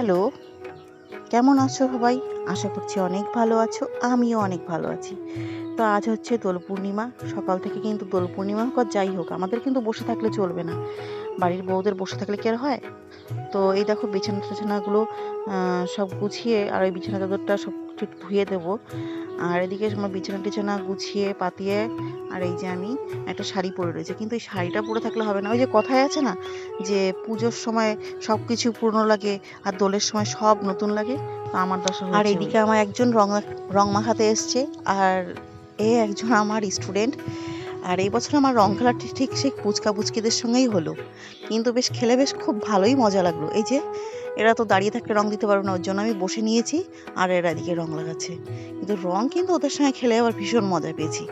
Hello. কেমন আছো সবাই? আশা করছি অনেক ভালো আছো, আমিও অনেক ভালো আছি। তো আজ হচ্ছে দোল পূর্ণিমা, সকাল থেকে কিন্তু দোল পূর্ণিমা হোক আর যাই হোক, আমাদের কিন্তু বসে থাকলে চলবে না। বাড়ির বউদের বসে থাকলে কি আর হয়? তো এই দেখো বিছানা টিছানাগুলো সব গুছিয়ে আর ওই বিছানা চাদরটা সব একটু ধুয়ে দেবো। আর এদিকে আমার বিছানা টিছানা গুছিয়ে পাতিয়ে আর এই যে আমি একটা শাড়ি পরে রয়েছে। কিন্তু এই শাড়িটা পরে থাকলে হবে না। ওই যে কথায় আছে না যে পুজোর সময় সব কিছু পুরনো লাগে আর দোলের সময় সব নতুন লাগে তো আমার দশা আর এদিকে আমার একজন রং রং মাখাতে এসছে আর এ একজন আমার স্টুডেন্ট। আর এই বছর আমার রং খেলা ঠিক ঠিক সেই পুচকা পুচকিদের সঙ্গেই হলো। কিন্তু বেশ খেলে বেশ খুব ভালোই মজা লাগল। এই যে এরা তো দাঁড়িয়ে থাকলে রং দিতে পারবে না, ওর জন্য আমি বসে নিয়েছি আর এরা এদিকে রং লাগাচ্ছে। কিন্তু রং কিন্তু ওদের সঙ্গে খেলে আবার ভীষণ মজা পেয়েছি।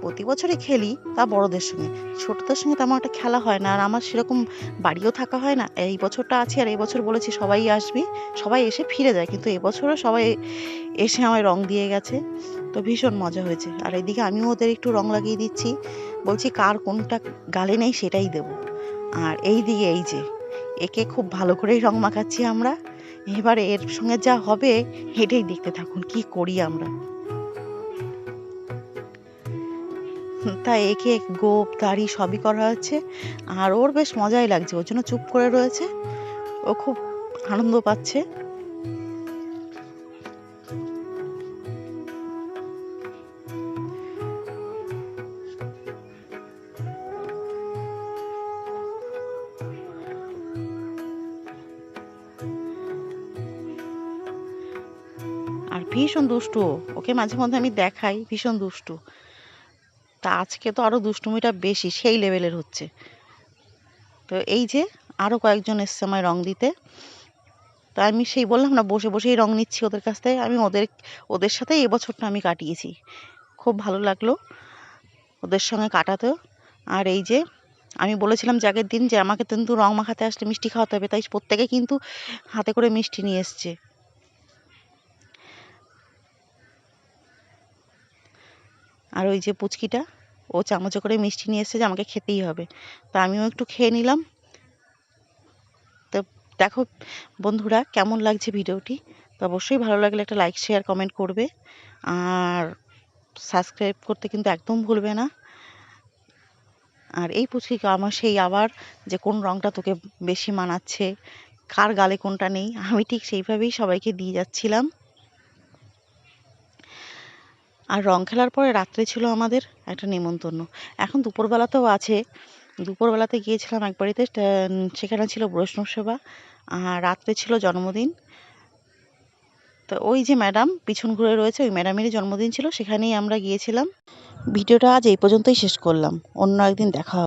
প্রতি বছরই খেলি তা বড়দের সঙ্গে। ছোটদের সঙ্গে তেমন একটা খেলা হয় না আর আমার সেরকম বাড়িও থাকা হয় না। এই বছরটা আছে আর এই বছর বলেছি সবাই আসবি, সবাই এসে ফিরে যায়। কিন্তু এবছরও সবাই এসে আমায় রং দিয়ে গেছে। তো ভীষণ মজা হয়েছে। আর এদিকে আমিও ওদের একটু রং লাগিয়ে দিচ্ছি। বলছি কার কোনটা গালে নেই সেটাই দেব। আর এই দিকে এই যে একে খুব ভালো করেই রং মাখাচ্ছি আমরা। এবারে এর সঙ্গে যা হবে হেঁটেই দেখতে থাকুন, কি করি আমরা। তাই একে গোপ, দাড়ি সবই করা হচ্ছে আর ওর বেশ মজাই লাগছে ওর জন্য চুপ করে রয়েছে। ও খুব আনন্দ পাচ্ছে। আর ভীষণ দুষ্টু। ওকে মাঝে মধ্যে আমি দেখাই, ভীষণ দুষ্টু। তা আজকে তো আরও দুষ্টুমিটা বেশি, সেই লেভেলের হচ্ছে। তো এই যে আরও কয়েকজন এসছে আমায় রং দিতে। তা আমি সেই বললাম না, বসে বসেই রং নিচ্ছি ওদের কাছ থেকে। আমি ওদের ওদের সাথেই এবছরটা আমি কাটিয়েছি। খুব ভালো লাগল ওদের সঙ্গে কাটাতেও। আর এই যে আমি বলেছিলাম যে আগের দিন যে আমাকে কিন্তু রং মাখাতে আসলে মিষ্টি খাওয়াতে হবে, তাই প্রত্যেকে কিন্তু হাতে করে মিষ্টি নিয়ে এসছে। আর ওই যে পুচকিটা, ও চামচে করে মিষ্টি নিয়ে এসেছে যে আমাকে খেতেই হবে। তা আমিও একটু খেয়ে নিলাম। তো দেখো বন্ধুরা, কেমন লাগছে ভিডিওটি? তো অবশ্যই ভালো লাগলে একটা লাইক শেয়ার কমেন্ট করবে। আর সাবস্ক্রাইব করতে কিন্তু একদম ভুলবে না। আর এই পুচকিকে আমার সেই আবার যে কোন রঙটা তোকে বেশি মানাচ্ছে, কার গালে কোনটা নেই, আমি ঠিক সেইভাবেই সবাইকে দিয়ে যাচ্ছিলাম। আর রং খেলার পরে রাত্রে ছিল আমাদের একটা নেমন্তন্ন। এখন দুপুরবেলাতেও আছে। দুপুরবেলাতে গিয়েছিলাম এক বাড়িতে সেখানে ছিল বৈষ্ণব সেবা, আর রাত্রে ছিল জন্মদিন। তো ওই যে ম্যাডাম পিছন ঘুরে রয়েছে, ওই ম্যাডামেরই জন্মদিন ছিল, সেখানেই আমরা গিয়েছিলাম। ভিডিওটা আজ এই পর্যন্তই শেষ করলাম। অন্য একদিন দেখা